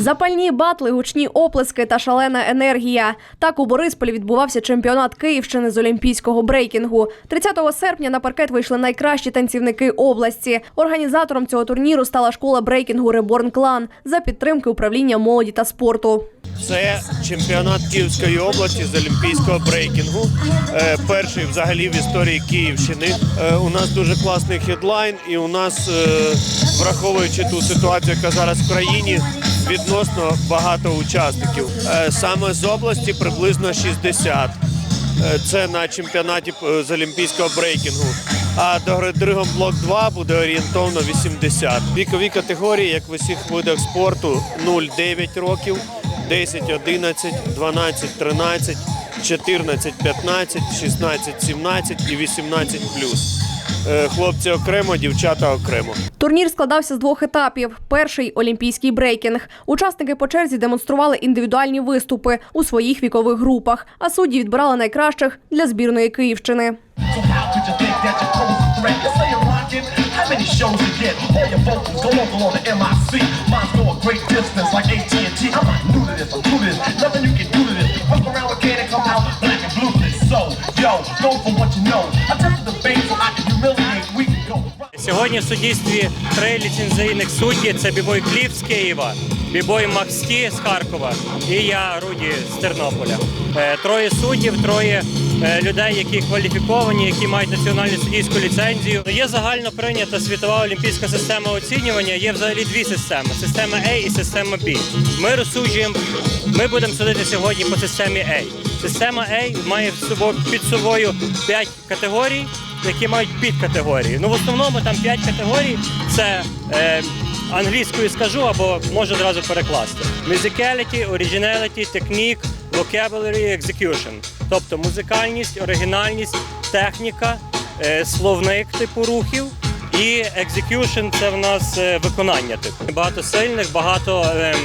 Запальні батли, гучні оплески та шалена енергія. Так у Борисполі відбувався чемпіонат Київщини з олімпійського брейкінгу. 30 серпня на паркет вийшли найкращі танцівники області. Організатором цього турніру стала школа брейкінгу Реборн Клан за підтримки управління молоді та спорту. Це чемпіонат Київської області з олімпійського брейкінгу. Е, Перший взагалі в історії Київщини. Е, У нас дуже класний хедлайн, і у нас, е, враховуючи ту ситуацію, яка зараз в країні, відносно багато учасників. Е, Саме з області приблизно 60. Е, Це на чемпіонаті е, з олімпійського брейкінгу. А до другом блок 2 буде орієнтовно 80. Вікові категорії, як в усіх видах спорту, 0-9 років, 10, 11, 12, 13, 14, 15, 16, 17 і 18 Е, Хлопці окремо, дівчата окремо. Турнір складався з двох етапів. Перший олімпійський брейкінг. Учасники по черзі демонстрували індивідуальні виступи у своїх вікових групах, а судді відбирали найкращих для збірної Київщини. Сьогодні в суддівстві три ліцензійних судді: це бібой Кліп з Києва, бібой Максті з Харкова і я Руді з Тернополя. Е, Троє суддів, троє е, людей, які кваліфіковані, які мають національну суддівську ліцензію. Є загально прийнята світова олімпійська система оцінювання. Є взагалі дві системи: система A і система B. Ми розсуджуємо. Ми будемо судити сьогодні по системі A. Система A має під собою 5 категорій які мають підкатегорії. Ну в основному там 5 категорій. Це е, англійською скажу або можу одразу перекласти: Musicality, Originality, Technique, Vocabulary, Execution. Тобто музикальність, оригінальність, техніка, е, словник типу рухів. І execution – це в нас е, виконання типу. Багато сильних, багато ем,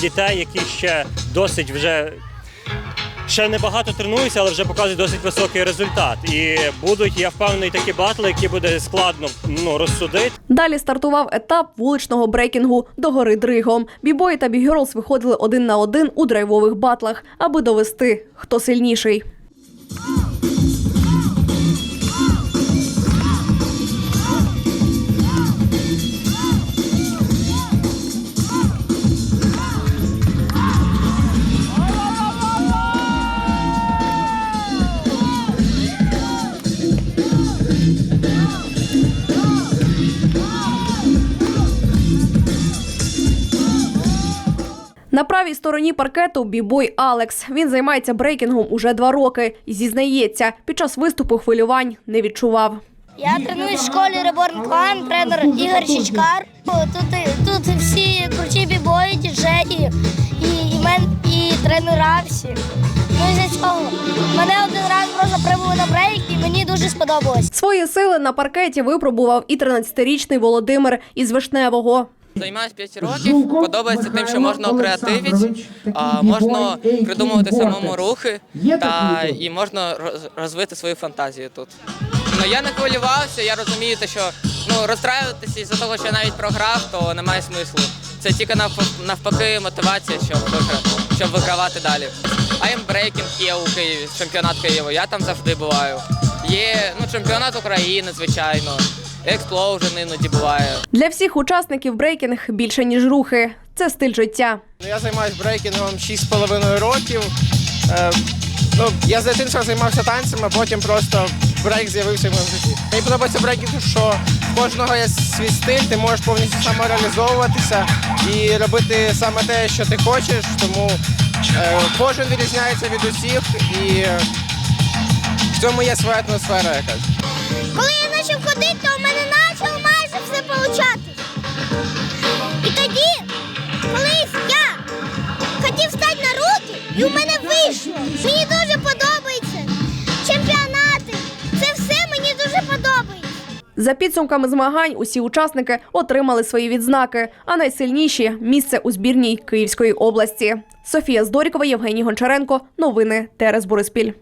дітей, які ще досить вже ще не багато тренуюся, але вже показують досить високий результат. І будуть, я впевнений, такі батли, які буде складно ну, розсудити. Далі стартував етап вуличного брейкінгу до гори Дригом. Бібої та бігерлс виходили один на один у драйвових батлах, аби довести, хто сильніший. На правій стороні паркету бібой Алекс. Він займається брейкінгом уже два роки і зізнається, під час виступу хвилювань не відчував. Я тренуюсь в школі Reborn Clan, тренер Ігор Чичкар. Тут, тут всі круті бібої, діджеї і, і, мен, і тренера всі. Ну і за цього мене один раз просто прибув на брейк і мені дуже сподобалось. Свої сили на паркеті випробував і 13-річний Володимир із Вишневого. Займаюсь 5 років. Подобається тим, що можна креативити, а можна придумувати самому рухи та і можна роз- розвити свою фантазію тут. Ну я не хвилювався, я розумію, те, що ну розстраюватися із-за того, що я навіть програв, то немає смислу. Це тільки навп- навпаки мотивація, щоб виграти, щоб вигравати далі. Аймбрейкінг є у Києві, чемпіонат Києва. Я там завжди буваю. Є ну чемпіонат України, звичайно. Експлоужен іноді буває. Для всіх учасників брейкінг більше ніж рухи. Це стиль життя. Ну, Я займаюся брейкінгом 6,5 років. Е, ну, я з дитинства займався танцями, а потім просто брейк з'явився в моєму житті. Мені подобається брейкінг, що в кожного є свій стиль, ти можеш повністю самореалізовуватися і робити саме те, що ти хочеш. Тому е, кожен відрізняється від усіх і в цьому є своя атмосфера якась. Коли я почав ходити, то в мене почало майже все получати. І тоді, колись я хотів стати на руки, і у мене вийшло. Мені дуже подобається. Чемпіонати. Це все мені дуже подобається. За підсумками змагань усі учасники отримали свої відзнаки, а найсильніші місце у збірній Київської області. Софія Здорікова, Євгеній Гончаренко. Новини Терес Бориспіль.